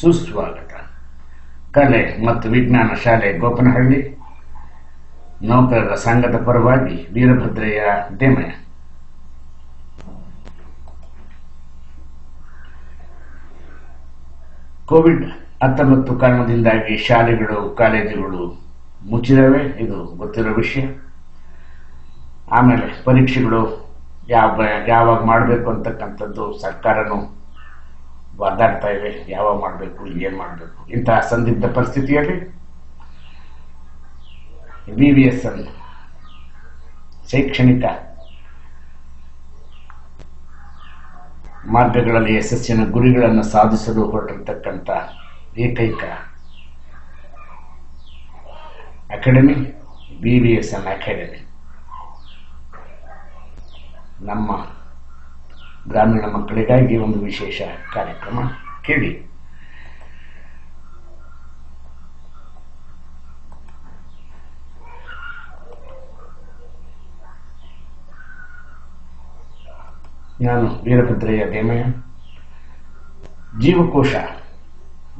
ಸುಸ್ವಾಗತ. ಕಲೆ ಮತ್ತು ವಿಜ್ಞಾನ ಶಾಲೆ ಗೋಪನಹಳ್ಳಿ. ನೌಕರರ ಸಂಘದ ಪರವಾಗಿ ವೀರಭದ್ರಯ್ಯ ದೇಮಯ. ಕೋವಿಡ್ ಹತ್ತೊಂಬತ್ತು ಕಾರಣದಿಂದಾಗಿ ಶಾಲೆಗಳು, ಕಾಲೇಜುಗಳು ಮುಚ್ಚಿದವೆ? ಇದು ಗೊತ್ತಿರೋ ವಿಷಯ. ಆಮೇಲೆ ಪರೀಕ್ಷೆಗಳು ಯಾವ, ಯಾವಾಗ ಮಾಡಬೇಕು ಅಂತಕ್ಕಂಥದ್ದು ಸರ್ಕಾರನು ಒದ್ದಾಡ್ತಾ ಇವೆ. ಯಾವಾಗ ಮಾಡಬೇಕು, ಏನು ಮಾಡಬೇಕು? ಇಂತಹ ಸಂದಿಗ್ಧ ಪರಿಸ್ಥಿತಿಯಲ್ಲಿ ಬಿ ವಿ ಎಸ್ ಶೈಕ್ಷಣಿಕ ಮಾರ್ಗಗಳಲ್ಲಿ ಯಶಸ್ಸಿನ ಗುರಿಗಳನ್ನು ಸಾಧಿಸಲು ಹೊರಟಿರ್ತಕ್ಕಂಥ ಏಕೈಕ academy B V S N academy. ನಮ್ಮ ಗ್ರಾಮೀಣ ಮಕ್ಕಳಿಗಾಗಿ ಒಂದು ವಿಶೇಷ ಕಾರ್ಯಕ್ರಮ. ಕೇಳಿ. ನಾನು ವೀರಭದ್ರಯ್ಯ ದೇಮಯ ಜೀವಕೋಶ,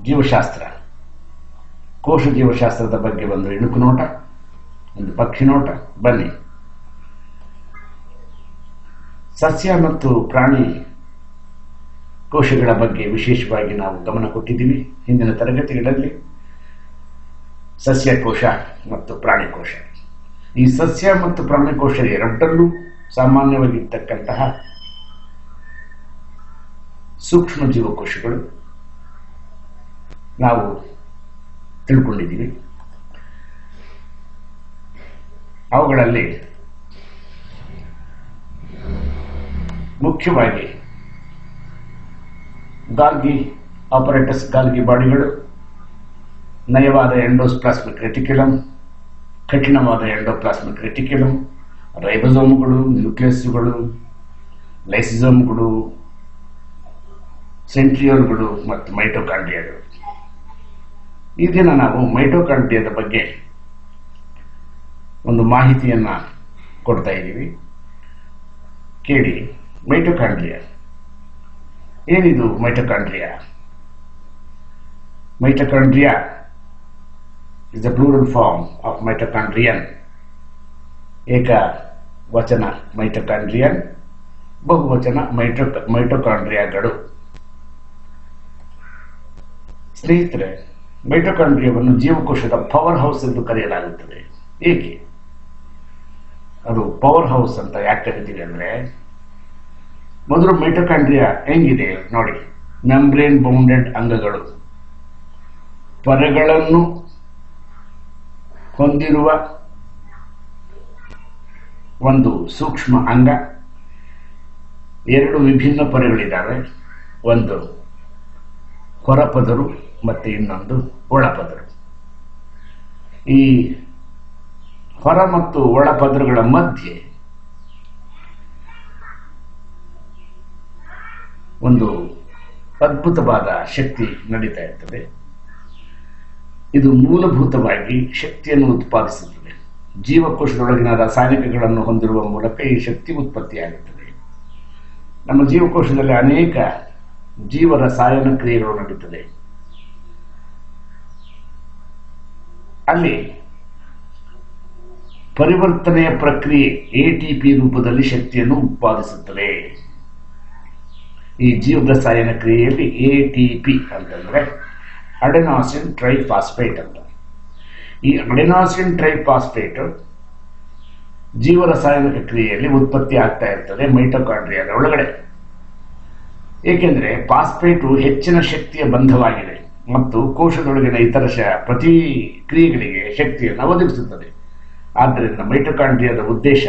ಜೀವಶಾಸ್ತ್ರ. ಕೋಶ ಜೀವಶಾಸ್ತ್ರದ ಬಗ್ಗೆ ಒಂದು ಇಣುಕು ನೋಟ, ಒಂದು ಪಕ್ಷಿ ನೋಟ. ಬನ್ನಿ. ಸಸ್ಯ ಮತ್ತು ಪ್ರಾಣಿ ಕೋಶಗಳ ಬಗ್ಗೆ ವಿಶೇಷವಾಗಿ ನಾವು ಗಮನ ಕೊಟ್ಟಿದ್ದೀವಿ. ಹಿಂದಿನ ತರಗತಿಗಳಲ್ಲಿ ಸಸ್ಯಕೋಶ ಮತ್ತು ಪ್ರಾಣಿಕೋಶ ಈ ಸಸ್ಯ ಮತ್ತು ಪ್ರಾಣಿಕೋಶ ಎರಡರಲ್ಲೂ ಸಾಮಾನ್ಯವಾಗಿರ್ತಕ್ಕಂತಹ ಸೂಕ್ಷ್ಮ ಜೀವಕೋಶಗಳು ನಾವು ತಿಳ್ಕೊಂಡಿದ್ದೀವಿ. ಅವುಗಳಲ್ಲಿ ಮುಖ್ಯವಾಗಿ ಗಾಲ್ಗಿ ಆಪರೇಟರ್ಸ್ ಗಾಲ್ಗಿ ಬಾಡಿಗಳು, ನಯವಾದ ಎಂಡೋಸ್ಪ್ಲಾಸ್ಮಿಕ್ ರೆಟಿಕ್ಯುಲಮ್, ಕಠಿಣವಾದ ಎಂಡೋಪ್ಲಾಸ್ಮಿಕ್ ರೆಟಿಕ್ಯುಲಮ್, ರೈಬೋಸೋಮ್ಗಳು, ನ್ಯೂಕ್ಲಿಯಸ್ಗಳು, ಲೈಸಿಸೋಮ್ಗಳು, ಸೆಂಟ್ರಿಯೋಲ್ಗಳು ಮತ್ತು ಮೈಟೋಕಾಂಡ್ರಿಯಾಗಳು. ಈ ದಿನ ನಾವು ಮೈಟೋಕಾಂಡ್ರಿಯಾದ ಬಗ್ಗೆ ಒಂದು ಮಾಹಿತಿಯನ್ನು ಕೊಡ್ತಾ ಇದ್ದೀವಿ. ಕೇಳಿ. ಮೈಟೋಕಾಂಡ್ರಿಯಾ. ಏನಿದು mitochondria? Mitochondria is the plural form of mitochondrion ಏಕ ವಚನ ಮೈಟೋಕಾಂಡ್ರಿಯನ್, ಬಹುವಚನ ಮೈಟೋ ಮೈಟೋಕಾಂಡ್ರಿಯಾಗಳು. ಸ್ನೇಹಿತರೆ, ಮೈಟೋಕಾಂಡ್ರಿಯಾವನ್ನು ಜೀವಕೋಶದ ಪವರ್ ಹೌಸ್ ಎಂದು ಕರೆಯಲಾಗುತ್ತದೆ. ಏಕೆ? ಅದು ಪವರ್ ಹೌಸ್ ಅಂತ ಯಾಕೆ ಕರಿತೀವಿ ಅಂದ್ರೆ ಮೊದಲು ಮೈಟೋಕಾಂಡ್ರಿಯಾ ಹೆಂಗಿದೆ ನೋಡಿ. ಮೆಂಬ್ರೇನ್ ಬೌಂಡೆಡ್ ಅಂಗಗಳು. ಪರಗಳನ್ನು ಹೊಂದಿರುವ ಒಂದು ಸೂಕ್ಷ್ಮ ಅಂಗ. ಎರಡು ವಿಭಿನ್ನ ಪರಗಳಿದ್ದಾವೆ ಒಂದು ಹೊರಪದರು ಮತ್ತು ಇನ್ನೊಂದು ಒಳಪದರು. ಈ ಹೊರ ಮತ್ತು ಒಳಪದರಗಳ ಮಧ್ಯೆ ಒಂದು ಅದ್ಭುತವಾದ ಶಕ್ತಿ ನಡೀತಾ ಇರ್ತದೆ. ಇದು ಮೂಲಭೂತವಾಗಿ ಶಕ್ತಿಯನ್ನು ಉತ್ಪಾದಿಸುತ್ತದೆ. ಜೀವಕೋಶದೊಳಗಿನ ರಾಸಾಯನಿಕಗಳನ್ನು ಹೊಂದಿರುವ ಮೂಲಕ ಈ ಶಕ್ತಿ ಉತ್ಪತ್ತಿಯಾಗುತ್ತದೆ. ನಮ್ಮ ಜೀವಕೋಶದಲ್ಲಿ ಅನೇಕ ಜೀವ ರಸಾಯನ ಕ್ರಿಯೆಗಳು ನಡೀತದೆ. ಅಲ್ಲಿ ಪರಿವರ್ತನೆಯ ಪ್ರಕ್ರಿಯೆ ಎಟಿಪಿ ರೂಪದಲ್ಲಿ ಶಕ್ತಿಯನ್ನು ಉತ್ಪಾದಿಸುತ್ತದೆ. ಈ ಜೀವ ರಸಾಯನ ಕ್ರಿಯೆಯಲ್ಲಿ ಪಿ ಅಂತಂದ್ರೆ ಅಡೆನಾಸಿನ್ ಟ್ರೈಫಾಸ್ಫೇಟ್ ಅಂತ. ಈ ಅಡೆನಾಸಿನ್ ಟ್ರೈಫಾಸ್ಫೇಟ್ ಜೀವರಸಾಯನಿಕ ಕ್ರಿಯೆಯಲ್ಲಿ ಉತ್ಪತ್ತಿ ಆಗ್ತಾ ಇರ್ತದೆ ಮೈಟೋಕಾಂಡ್ರಿಯಾದ ಒಳಗಡೆ. ಏಕೆಂದರೆ ಫಾಸ್ಫೇಟು ಹೆಚ್ಚಿನ ಶಕ್ತಿಯ ಬಂಧವಾಗಿದೆ ಮತ್ತು ಕೋಶದೊಳಗಿನ ಇತರ ಶ ಪ್ರತಿಕ್ರಿಯೆಗಳಿಗೆ ಶಕ್ತಿಯನ್ನು ಒದಗಿಸುತ್ತದೆ. ಆದ್ದರಿಂದ ಮೈಟೋಕಾಂಡ್ರಿಯಾದ ಉದ್ದೇಶ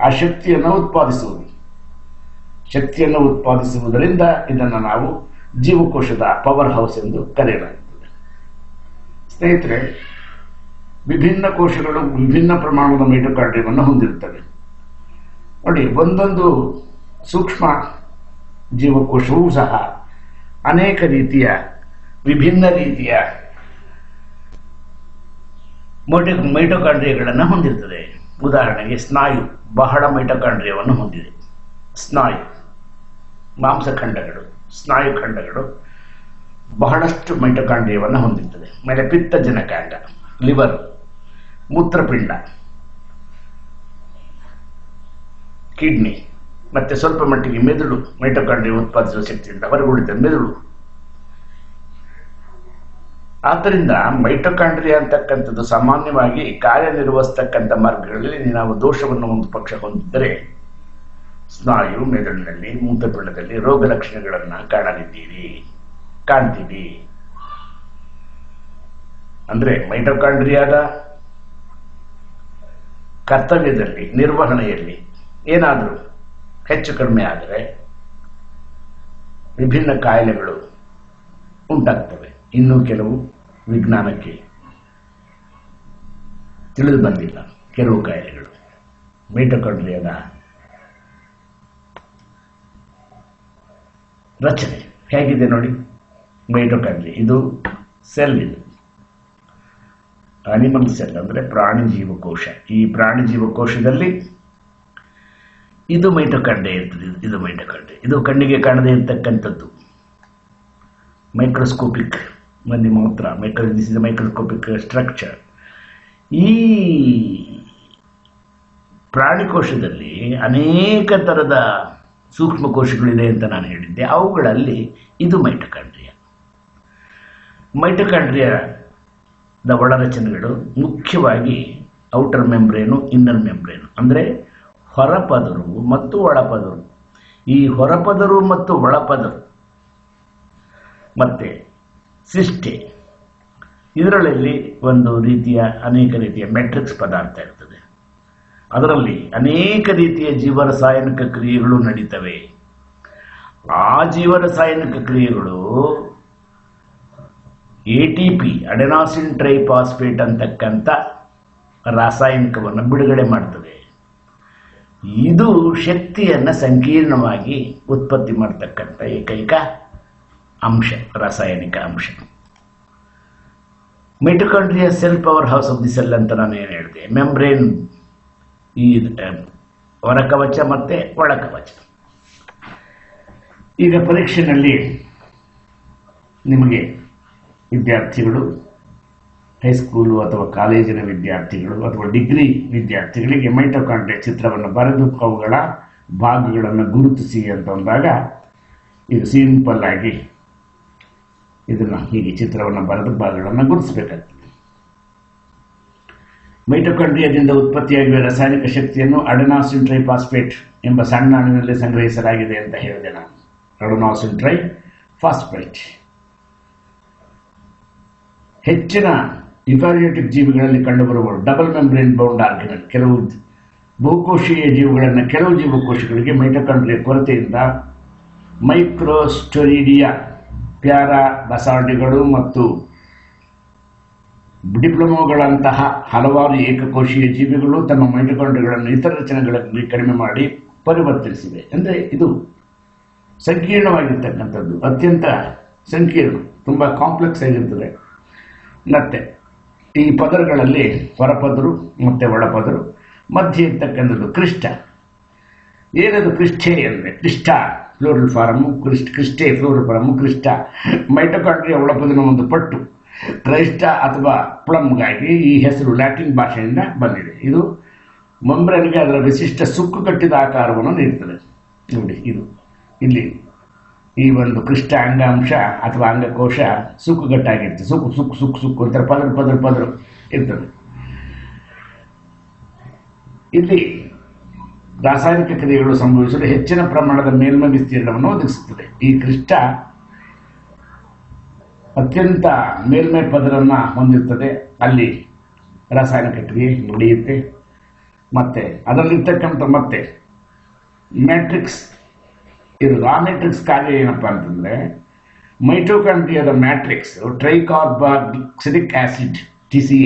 ಆ ಶಕ್ತಿಯನ್ನು ಉತ್ಪಾದಿಸುವುದು. ಶಕ್ತಿಯನ್ನು ಉತ್ಪಾದಿಸುವುದರಿಂದ ಇದನ್ನು ನಾವು ಜೀವಕೋಶದ ಪವರ್ ಹೌಸ್ ಎಂದು ಕರೆಯಲಾಗುತ್ತದೆ. ಸ್ನೇಹಿತರೆ, ವಿಭಿನ್ನ ಕೋಶಗಳು ವಿಭಿನ್ನ ಪ್ರಮಾಣದ ಮೈಟೋಕಾರ್ಡಿಯವನ್ನು ಹೊಂದಿರುತ್ತವೆ. ನೋಡಿ, ಒಂದೊಂದು ಸೂಕ್ಷ್ಮ ಜೀವಕೋಶವೂ ಸಹ ಅನೇಕ ರೀತಿಯ, ವಿಭಿನ್ನ ರೀತಿಯ ಮೈಟೋ ಮೈಟೋಕಾಂಡ್ರಿಯಗಳನ್ನು ಹೊಂದಿರ್ತದೆ ಉದಾಹರಣೆಗೆ, ಸ್ನಾಯು ಬಹಳ ಮೈಟೋಕಾಂಡ್ರಿಯವನ್ನು ಹೊಂದಿದೆ. ಸ್ನಾಯು. ಮಾಂಸಖಂಡಗಳು, ಸ್ನಾಯುಖಂಡಗಳು ಬಹಳಷ್ಟು ಮೈಟೊಕಾಂಡ್ರಿಯವನ್ನು ಹೊಂದಿರ್ತದೆ. ಮೇಲೆ ಪಿತ್ತಜನಕಾಂಗ ಲಿವರ್, ಮೂತ್ರಪಿಂಡ, ಕಿಡ್ನಿ, ಮತ್ತೆ ಸ್ವಲ್ಪ ಮಟ್ಟಿಗೆ ಮೆದುಳು, ಮೈಟೊಕಾಂಡ್ರಿಯ ಉತ್ಪಾದಿಸುವ ಶಕ್ತಿಯಿಂದ ಹೊರಗುಳಿದ ಮೆದುಳು. ಆದ್ದರಿಂದ ಮೈಟೊಕಾಂಡ್ರಿಯ ಅಂತಕ್ಕಂಥದ್ದು ಸಾಮಾನ್ಯವಾಗಿ ಕಾರ್ಯನಿರ್ವಹಿಸ್ತಕ್ಕಂಥ ಮಾರ್ಗಗಳಲ್ಲಿ ನಾವು ದೋಷವನ್ನು ಒಂದು ಪಕ್ಷ ಹೊಂದಿದ್ದರೆ ಸ್ನಾಯು ಮೆದುಳಿನಲ್ಲಿ ಮೂತ್ರಪಿಂಡದಲ್ಲಿ ರೋಗ ಲಕ್ಷಣಗಳನ್ನು ಕಾಣಲಿದ್ದೀರಿ ಕಾಣ್ತೀವಿ ಅಂದ್ರೆ ಮೈಟೋಕಾಂಡ್ರಿಯಾದ ಕರ್ತವ್ಯದಲ್ಲಿ, ನಿರ್ವಹಣೆಯಲ್ಲಿ ಏನಾದರೂ ಹೆಚ್ಚು ಕಡಿಮೆ ಆದರೆ ವಿಭಿನ್ನ ಕಾಯಿಲೆಗಳು ಉಂಟಾಗ್ತವೆ. ಇನ್ನೂ ಕೆಲವು ವಿಜ್ಞಾನಕ್ಕೆ ತಿಳಿದು ಬಂದಿಲ್ಲ. ಕೆಲವು ಕಾಯಿಲೆಗಳು ಮೈಟೊಕಾಂಡ್ರಿಯಾದ ರಚನೆ. ಹೇಗಿದೆ ನೋಡಿ? ಮೈಟೋಕಾಂಡ್ರಿ ಇದು ಸೆಲ್ ಇದು. ಅನಿಮಲ್ ಸೆಲ್ ಅಂದರೆ ಪ್ರಾಣಿ ಜೀವಕೋಶ. ಈ ಪ್ರಾಣಿ ಜೀವಕೋಶದಲ್ಲಿ ಇದು ಮೈಟೊಕಾಂಡ್ರಿಯಾ ಇರ್ತದೆ. ಇದು ಮೈಟೋಕಾಂಡ್ರಿ ಇದು ಕಣ್ಣಿಗೆ ಕಾಣದೇ ಇರತಕ್ಕಂಥದ್ದು. ಮೈಕ್ರೋಸ್ಕೋಪಿಕ್ ಮನೆ ಮಾತ್ರ micro this is microscopic structure ಈ ಪ್ರಾಣಿಕೋಶದಲ್ಲಿ ಅನೇಕ ಥರದ ಸೂಕ್ಷ್ಮಕೋಶಗಳಿದೆ ಅಂತ ನಾನು ಹೇಳಿದ್ದೆ. ಅವುಗಳಲ್ಲಿ ಇದು ಮೈಟಕಾಂಡ್ರಿಯ. ಮೈಟೊಕಾಂಡ್ರಿಯಾದ ಒಳರಚನೆಗಳು ಮುಖ್ಯವಾಗಿ ಔಟರ್ ಮೆಂಬ್ರೇನು, ಇನ್ನರ್ ಮೆಂಬ್ರೇನು. ಅಂದರೆ ಹೊರಪದರು ಮತ್ತು ಒಳಪದರು. ಈ ಹೊರಪದರು ಮತ್ತು ಒಳಪದರು. ಮತ್ತೆ ಸಿಸ್ಟೆ. ಇದರಲ್ಲಿ ಒಂದು ರೀತಿಯ, ಅನೇಕ ರೀತಿಯ ಮೆಟ್ರಿಕ್ಸ್ ಪದಾರ್ಥ ಇರ್ತದೆ ಅದರಲ್ಲಿ ಅನೇಕ ರೀತಿಯ ಜೀವರಸಾಯನಿಕ ಕ್ರಿಯೆಗಳು ನಡೀತವೆ. ಆ ಜೀವರಸಾಯನಿಕ ಕ್ರಿಯೆಗಳು A T P adenosine triphosphate ಅಂತಕ್ಕಂಥ ರಾಸಾಯನಿಕವನ್ನು ಬಿಡುಗಡೆ ಮಾಡ್ತದೆ. ಇದು ಶಕ್ತಿಯನ್ನು ಸಂಕೀರ್ಣವಾಗಿ ಉತ್ಪತ್ತಿ ಮಾಡ್ತಕ್ಕಂಥ ಏಕೈಕ ಅಂಶ, ರಾಸಾಯನಿಕ ಅಂಶ. Mitochondria cell powerhouse of the cell ಅಂತ ನಾನು ಏನು ಹೇಳಿದೆ? ಮೆಂಬ್ರೇನ್ ಈ ಹೊರಕವಚ ಮತ್ತೆ ಒಳಕವಚ ಈಗ ಪರೀಕ್ಷೆಯಲ್ಲಿ ನಿಮಗೆ ವಿದ್ಯಾರ್ಥಿಗಳು ಹೈಸ್ಕೂಲು ಅಥವಾ ಕಾಲೇಜಿನ ವಿದ್ಯಾರ್ಥಿಗಳು ಅಥವಾ ಡಿಗ್ರಿ ವಿದ್ಯಾರ್ಥಿಗಳಿಗೆ ಮೈಟೊಕಾಂಡ್ರಿಯಾ ಚಿತ್ರವನ್ನು ಬರೆದು ಅವುಗಳ ಭಾಗಗಳನ್ನು ಗುರುತಿಸಿ ಅಂತ ಅಂದಾಗ, ಇದು ಸಿಂಪಲ್ ಆಗಿ ಇದನ್ನು ಹೀಗೆ ಚಿತ್ರವನ್ನು ಬರೆದು ಭಾಗಗಳನ್ನು ಗುರುತಿಸಬೇಕಾಗ್ತದೆ. ಮೈಟೊಕಾಂಡ್ರಿಯಾದಿಂದ ಉತ್ಪತ್ತಿಯಾಗುವ ರಾಸಾಯನಿಕ ಶಕ್ತಿಯನ್ನು ಅಡೆನಾಸಿನ್ ಟ್ರೈಫಾಸ್ಫೇಟ್ ಎಂಬ ಸಣ್ಣ ಅಣುವಿನಲ್ಲಿ ಸಂಗ್ರಹಿಸಲಾಗಿದೆ ಅಂತ ಹೇಳಿದೆ ನಾನು. ಅಡನಾಸಿನ್ ಟ್ರೈ ಫಾಸ್ಫೇಟ್ ಹೆಚ್ಚಿನ ಯುಕಾರಿಯೋಟಿಕ್ ಜೀವಿಗಳಲ್ಲಿ ಕಂಡುಬರುವ ಡಬಲ್ ಮೆಂಬ್ರೇನ್ ಬೌಂಡ್ ಆರ್ಗನಲ್ ಕೆಲವು ಬಹುಕೋಶೀಯ ಜೀವಿಗಳನ್ನು ಕೆಲವು ಜೀವಕೋಶಗಳಿಗೆ ಮೈಟೊಕಾಂಡ್ರಿಯ ಕೊರತೆಯಿಂದ ಮೈಕ್ರೋಸ್ಟೊರಿಡಿಯಾ, ಪ್ಯಾರಾ ಬಸಾಲ್ಟಿಗಳು ಮತ್ತು ಡಿಪ್ಲೊಮೊಗಳಂತಹ ಹಲವಾರು ಏಕಕೋಶೀಯ ಜೀವಿಗಳು ತಮ್ಮ ಮೈಟೊಕಾಂಡ್ರಿಗಳನ್ನು ಇತರ ರಚನೆಗಳಲ್ಲಿ ಕಡಿಮೆ ಮಾಡಿ ಪರಿವರ್ತಿಸಿವೆ. ಅಂದರೆ ಇದು ಸಂಕೀರ್ಣವಾಗಿರ್ತಕ್ಕಂಥದ್ದು, ಅತ್ಯಂತ ಸಂಕೀರ್ಣ, ತುಂಬ ಕಾಂಪ್ಲೆಕ್ಸ್ ಆಗಿರ್ತದೆ. ಮತ್ತೆ ಈ ಪದರಗಳಲ್ಲಿ ಹೊರಪದರು, ಮತ್ತು ಒಳಪದರು, ಮಧ್ಯೆ ಇರ್ತಕ್ಕಂಥದ್ದು ಕ್ರಿಷ್ಟ ಏನದು ಕೃಷ್ಠೆ ಅಂದರೆ crista plural form cristae cristae plural form crista mitochondria ಒಳಪದಿನ ಒಂದು ಪಟ್ಟು. ಕ್ರೈಸ್ಟ ಅಥವಾ ಪ್ಲಮ್ಗಾಗಿ ಈ ಹೆಸರು ಲ್ಯಾಟಿನ್ ಭಾಷೆಯಿಂದ ಬಂದಿದೆ. ಇದು ಮಂಬ್ರನ್ಗೆ ಅದರ ವಿಶಿಷ್ಟ ಸುಕ್ಕು ಕಟ್ಟಿದ ಆಕಾರವನ್ನು ನೀಡ್ತದೆ. ನೋಡಿ, ಇದು. ಇಲ್ಲಿ ಈ ಒಂದು ಕೃಷ್ಣ ಅಂಗಾಂಶ ಅಥವಾ ಅಂಗಕೋಶ ಸುಕ್ಕುಗಟ್ಟಾಗಿರ್ತದೆ ಸುಕ್ಕು ಸುಕ್ಕು ಸುಕ್ಕು ಸುಕ್ಕು ಅಂತಾರೆ ಪದರು ಪದರು ಪದರು ಇರ್ತದೆ. ಇಲ್ಲಿ ರಾಸಾಯನಿಕ ಕ್ರಿಯೆಗಳು ಸಂಭವಿಸಲು ಹೆಚ್ಚಿನ ಪ್ರಮಾಣದ ಮೇಲ್ಮೈ ವಿಸ್ತೀರ್ಣವನ್ನು ಒದಗಿಸುತ್ತದೆ. ಈ ಕೃಷ್ಣ ಅತ್ಯಂತ ಮೇಲ್ಮೈ ಪದರನ್ನು ಹೊಂದಿರ್ತದೆ. ಅಲ್ಲಿ ರಾಸಾಯನಿಕ ಕ್ರಿಯೆ ನಡೆಯುತ್ತೆ. ಮತ್ತೆ ಅದರಲ್ಲಿರ್ತಕ್ಕಂಥ ಮತ್ತೆ ಮ್ಯಾಟ್ರಿಕ್ಸ್, ಇದು ರಾ ಮ್ಯಾಟ್ರಿಕ್ಸ್ ಕಾರ್ಯ ಏನಪ್ಪ ಅಂತಂದ್ರೆ ಮೈಟೋಕಾಂಡ್ರಿಯಾದ matrix tricarboxylic acid T C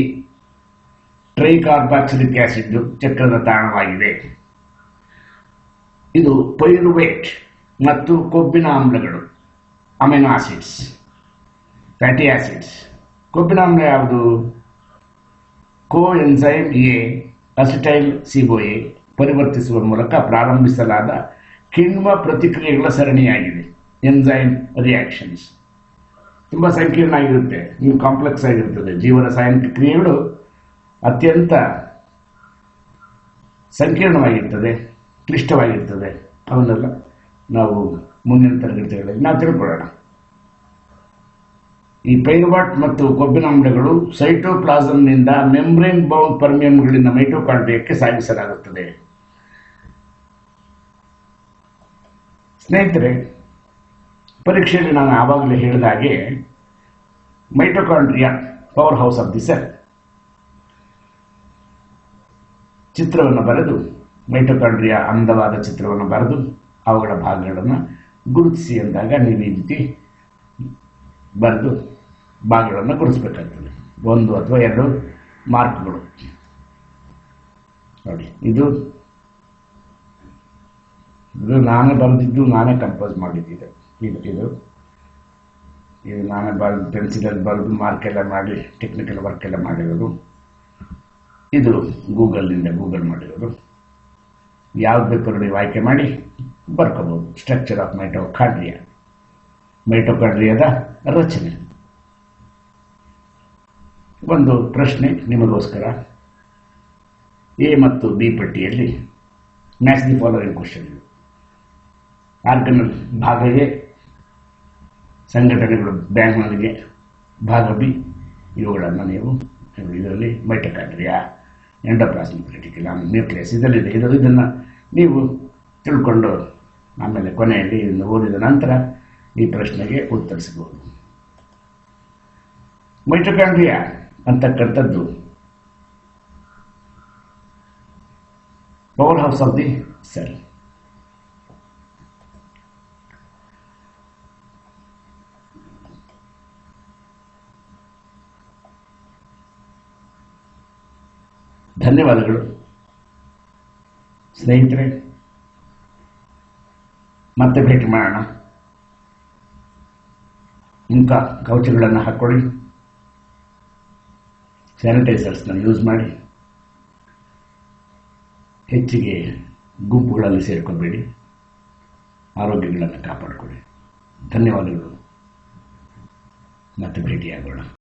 tricarboxylic acid ಚಕ್ರದ ತಾಣವಾಗಿದೆ. ಇದು ಪೈರುವೇಟ್ ಮತ್ತು ಕೊಬ್ಬಿನ ಆಮ್ಲಗಳು ಅಮಿನೋ ಆಸಿಡ್ಸ್ ಫ್ಯಾಟಿ ಆಸಿಡ್ಸ್ ಕೊಬ್ಬಿನ ಆಮ್ಲ ಯಾವುದು coenzyme A acetyl A ಪರಿವರ್ತಿಸುವ ಮೂಲಕ ಪ್ರಾರಂಭಿಸಲಾದ ಕಿಣ್ವ ಪ್ರತಿಕ್ರಿಯೆಗಳ ಸರಣಿಯಾಗಿದೆ. ಎನ್ಸೈಮ್ ರಿಯಾಕ್ಷನ್ಸ್ ತುಂಬ ಸಂಕೀರ್ಣ ಆಗಿರುತ್ತೆ ಇನ್ನು ಕಾಂಪ್ಲೆಕ್ಸ್ ಆಗಿರುತ್ತದೆ ಜೀವರಸಾಯನಿಕ ಕ್ರಿಯೆಗಳು ಅತ್ಯಂತ ಸಂಕೀರ್ಣವಾಗಿರ್ತದೆ, ಕ್ಲಿಷ್ಟವಾಗಿರ್ತದೆ. ಅವನ್ನೆಲ್ಲ ನಾವು ಮುಂದಿನ ತರಗತಿಗಳಲ್ಲಿ ನಾವು ತಿಳ್ಕೊಳ್ಳೋಣ. ಈ ಪೈರ್ವಾಟ್ ಮತ್ತು ಕೊಬ್ಬಿನ ಕೊಬ್ಬಿನಾಮ್ಲಗಳು ಸೈಟೋಪ್ಲಾಸಮ್ನಿಂದ ಮೆಂಬ್ರೇನ್ ಬೌಂಡ್ ಪರ್ಮಿಯಮ್ಗಳಿಂದ ಮೈಟೋಕಾಂಡ್ರಿಯಕ್ಕೆ ಸಾಗಿಸಲಾಗುತ್ತದೆ. ಸ್ನೇಹಿತರೆ, ಪರೀಕ್ಷೆಯಲ್ಲಿ ನಾನು ಆವಾಗಲೇ ಹೇಳಿದ ಹಾಗೆ mitochondria powerhouse of the cell ಚಿತ್ರವನ್ನು ಬರೆದು ಮೈಟೋಕಾಂಡ್ರಿಯಾ ಅಂದವಾದ ಚಿತ್ರವನ್ನು ಬರೆದು, ಅವುಗಳ ಭಾಗಗಳನ್ನು ಗುರುತಿಸಿ ಅಂದಾಗ ನೀವು ಈ ರೀತಿ ಬರೆದು ಭಾಗಗಳನ್ನು ಗುರುತಿಸಬೇಕಾಗ್ತದೆ. ಒಂದು ಅಥವಾ ಎರಡು ಮಾರ್ಕ್ಗಳು. ನೋಡಿ, ಇದು ಇದು ನಾನೇ ಬರೆದಿದ್ದು, ನಾನೇ ಕಂಪೋಸ್ ಮಾಡಿದ್ದಿದೆ. ಇದು ಇದು. ಇದು ನಾನೇ ಬರೆದು ಪೆನ್ಸಿಲಲ್ಲಿ ಬರೆದು ಮಾರ್ಕ್ ಎಲ್ಲ ಮಾಡಿ ಟೆಕ್ನಿಕಲ್ ವರ್ಕ್ ಎಲ್ಲ ಮಾಡಿರೋದು. ಇದು ಗೂಗಲ್ನಿಂದ ಗೂಗಲ್ ಮಾಡಿರೋದು. ಯಾವ್ದು ಬೇಕಾದ್ರೂ ನೀವು ಆಯ್ಕೆ ಮಾಡಿ ಬರ್ಕೋಬೋದು. ಸ್ಟ್ರಕ್ಚರ್ ಆಫ್ ಮೈಟೋಕಾಂಡ್ರಿಯಾ ಮೈಟೋಕಾಂಡ್ರಿಯಾದ ರಚನೆ. ಒಂದು ಪ್ರಶ್ನೆ ನಿಮಗೋಸ್ಕರ. ಎ ಮತ್ತು ಬಿ ಪಟ್ಟಿಯಲ್ಲಿ match the following question organelle ಭಾಗ ಎ ಸಂಘಟನೆಗಳು ಬ್ಯಾಂಕ್ನೊಳಗೆ ಭಾಗ ಬಿ, ಇವುಗಳನ್ನು ನೀವು ಇದರಲ್ಲಿ ಮೈಟೋಕಾಂಡ್ರಿಯಾ ಎಂಡೋಪ್ಲಾಸ್ಮಿಕ್ ರೆಟಿಕ್ಯುಲಮ್ ನ್ಯೂಕ್ಲಿಯಸ್ ಇದರಲ್ಲಿದೆ. ಇದು ಇದನ್ನು ನೀವು ತಿಳ್ಕೊಂಡು ಆಮೇಲೆ ಕೊನೆಯಲ್ಲಿ ಇದನ್ನು ಓದಿದ ನಂತರ ಈ ಪ್ರಶ್ನೆಗೆ ಉತ್ತರಿಸಬಹುದು. ಮೈಟೋಕಾಂಡ್ರಿಯಾ ಅಂತಕ್ಕಂಥದ್ದು power house of the cell ಧನ್ಯವಾದಗಳು. ಸ್ನೇಹಿತರೆ ಮತ್ತೆ ಭೇಟಿ ಮಾಡೋಣ. ಇಂಥ ಕೌಚಗಳನ್ನು ಹಾಕ್ಕೊಳ್ಳಿ. ಸ್ಯಾನಿಟೈಸರ್ಸ್ನ ಯೂಸ್ ಮಾಡಿ ಹೆಚ್ಚಿಗೆ ಗುಂಪುಗಳಲ್ಲಿ ಸೇರ್ಕೋಬೇಡಿ. ಆರೋಗ್ಯಗಳನ್ನು ಕಾಪಾಡಿಕೊಳ್ಳಿ. ಧನ್ಯವಾದಗಳು. ಮತ್ತೆ ಭೇಟಿಯಾಗೋಣ.